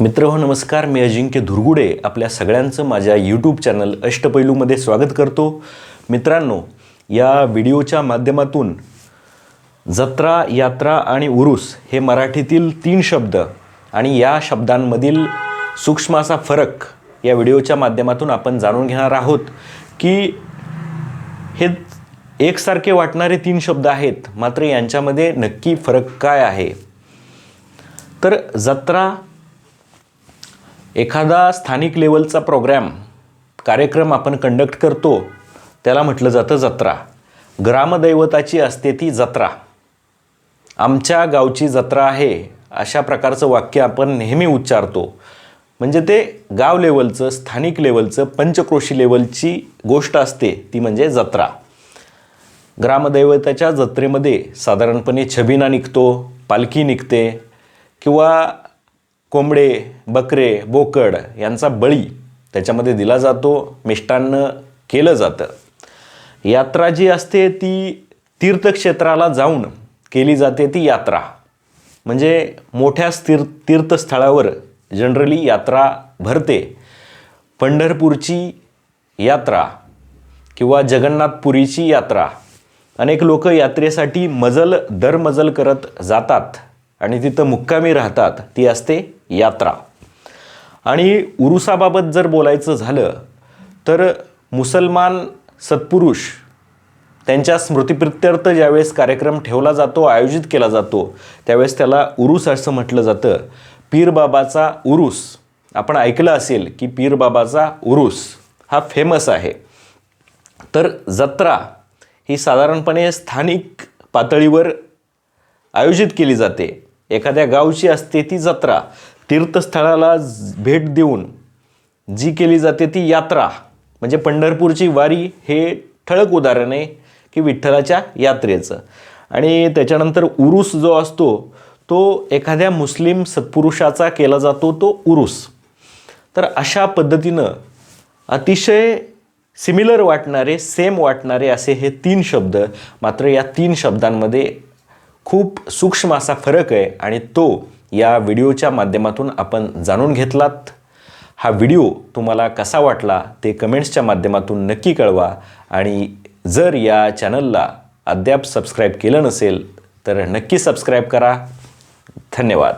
मित्र हो नमस्कार. मी अजिंक्य धुरगुडे. आपल्या सगळ्यांचं माझ्या यूट्यूब चॅनल अष्टपैलूमध्ये स्वागत करतो. मित्रांनो या व्हिडिओच्या माध्यमातून जत्रा यात्रा आणि उरुस हे मराठीतील तीन शब्द आणि या शब्दांमधील सूक्ष्म असा फरक या व्हिडिओच्या माध्यमातून आपण जाणून घेणार आहोत की हे एकसारखे वाटणारे तीन शब्द आहेत मात्र यांच्यामध्ये नक्की फरक काय आहे? तर जत्रा एखादा स्थानिक लेवलचा प्रोग्रॅम कार्यक्रम आपण कंडक्ट करतो त्याला म्हटलं जातं जत्रा. ग्रामदैवताची असते ती जत्रा. आमच्या गावची जत्रा आहे अशा प्रकारचं वाक्य आपण नेहमी उच्चारतो. म्हणजे ते गाव लेवलचं स्थानिक लेवलचं पंचक्रोशी लेवलची गोष्ट असते ती म्हणजे जत्रा. ग्रामदैवताच्या जत्रेमध्ये साधारणपणे छबिना निघतो पालखी निघते किंवा कोंबडे बकरे बोकड यांचा बळी त्याच्यामध्ये दिला जातो मिष्टान्न केलं जातं. यात्रा जी असते ती तीर्थक्षेत्राला जाऊन केली जाते ती यात्रा. म्हणजे मोठ्या स्थिर तीर्थस्थळावर जनरली यात्रा भरते. पंढरपूरची यात्रा किंवा जगन्नाथपुरीची यात्रा अनेक लोक यात्रेसाठी मजल दरमजल करत जातात आणि तिथं मुक्कामी राहतात ती असते यात्रा. आणि उरुसाबाबत जर बोलायचं झालं तर मुसलमान सत्पुरुष त्यांच्या स्मृतिप्रित्यर्थ ज्यावेळेस कार्यक्रम ठेवला जातो आयोजित केला जातो त्यावेळेस त्याला उरुस असं म्हटलं जातं. पीरबाबाचा उरुस. आपण ऐकलं असेल की पीरबाबाचा उरुस हा फेमस आहे. तर जत्रा ही साधारणपणे स्थानिक पातळीवर आयोजित केली जाते. एखाद्या गावची असते ती जत्रा. तीर्थस्थळाला भेट देऊन जी केली जाते ती यात्रा म्हणजे पंढरपूरची वारी हे ठळक उदाहरण आहे की विठ्ठलाच्या यात्रेचं. आणि त्याच्यानंतर उरुस जो असतो तो एखाद्या मुस्लिम सत्पुरुषाचा केला जातो तो उरुस. तर अशा पद्धतीनं अतिशय सिमिलर वाटणारे सेम वाटणारे असे हे तीन शब्द मात्र या तीन शब्दांमध्ये खूप सूक्ष्म असा फरक आहे आणि तो या व्हिडिओच्या माध्यमातून आपण जाणून घेतलात. हा व्हिडिओ तुम्हाला कसा वाटला ते कमेंट्सच्या माध्यमातून नक्की कळवा आणि जर या चॅनलला अद्याप सबस्क्राईब केलं नसेल तर नक्की सबस्क्राईब करा. धन्यवाद.